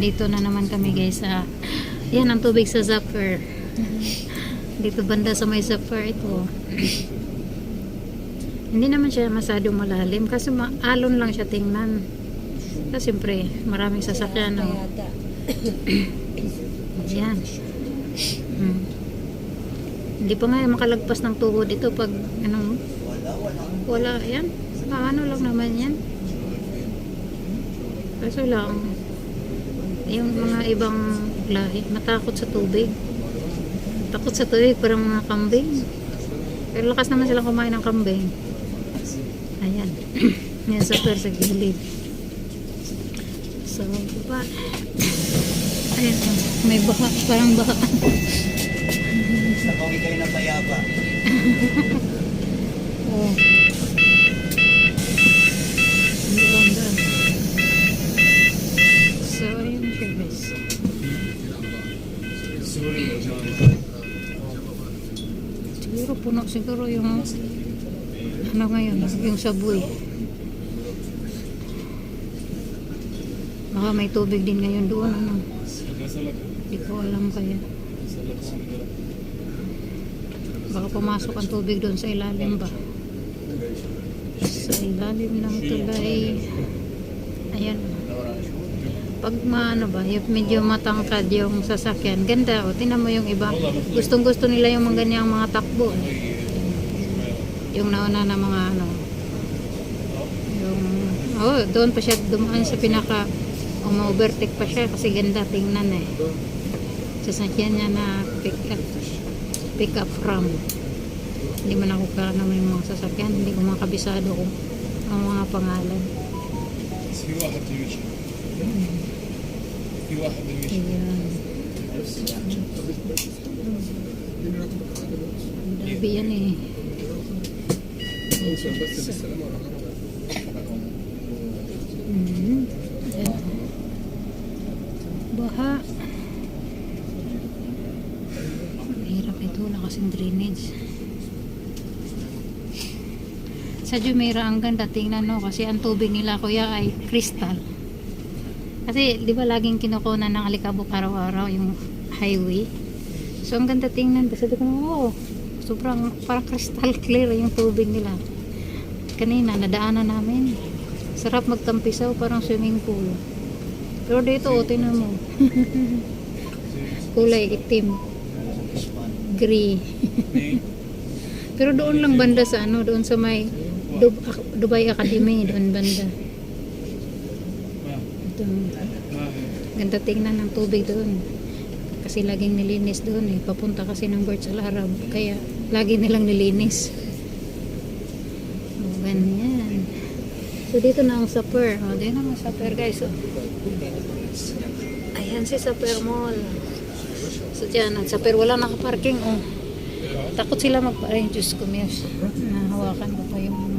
Nandito na naman kami guys sa yan ang tubig sa Zapper. Dito banda sa may Zapper ito. Hindi naman siya masyadong malalim kasi ma- alon lang siya tingnan. Kasi siyempre, maraming sasakyan. No? Yata. Yan. Hmm. Hindi pa nga makalagpas ng tuhod ito pag ano, wala yan. Ano lang naman yan. Kaso lang, yung mga ibang lahi, matakot sa tubig. Takot sa tubig, parang mga kambing. Pero lakas naman silang kumain ng kambing. Ayan. Yan sa sa gilid. So, baba. Ayan, may baha, parang baha. Napawi kayo ng bayaba. Oh. Siguro puno siguro yung ano ngayon, yung sabuy. Baka may tubig din ngayon doon. Ano? Hindi ko alam kaya. Baka pumasok ang tubig doon sa ilalim ba? Sa ilalim ng tulay. Ayan pag maano ba, yung medyo matangkad yung sasakyan, ganda o, tinan mo yung iba. Gustong gusto nila yung mga ganyang mga takbo. Yung nauna na mga ano. Yung, oh, doon pa siya dumaan sa pinaka, umu-overtake pa siya kasi ganda tingnan eh. Sasakyan niya na pick up, pick up from. Hindi man ako kaano may mga sasakyan, hindi ko makabisado kung ang mga pangalan. See what Grabe yan eh. Ayan. Baha. Hirap ito, wala kasing drainage. Sa Jumeirah ang ganda tingnan no kasi ang tubig nila kuya ay crystal. Kasi di ba laging kinukunan ng alikabok araw-araw yung highway. So ang ganda tingnan kasi ko oh, sobrang parang crystal clear yung tubig nila. Kanina nadaanan namin. Sarap magtampisaw parang swimming pool. Pero dito oh, tingnan mo. Kulay itim. Gray. Pero doon lang banda sa ano, doon sa may Dub- Dubai Academy, doon banda doon. Ganda tingnan ng tubig doon. Kasi laging nilinis doon eh. Papunta kasi ng Burj Al Arab. Kaya lagi nilang nilinis. O, ganyan. So, dito na ang supper. O, oh, dito na ang supper guys. So, ayan si supper mall. So, dyan. Ang supper wala nakaparking. O, takot sila mag- ay, Diyos ko, miss. Nahawakan ko pa yung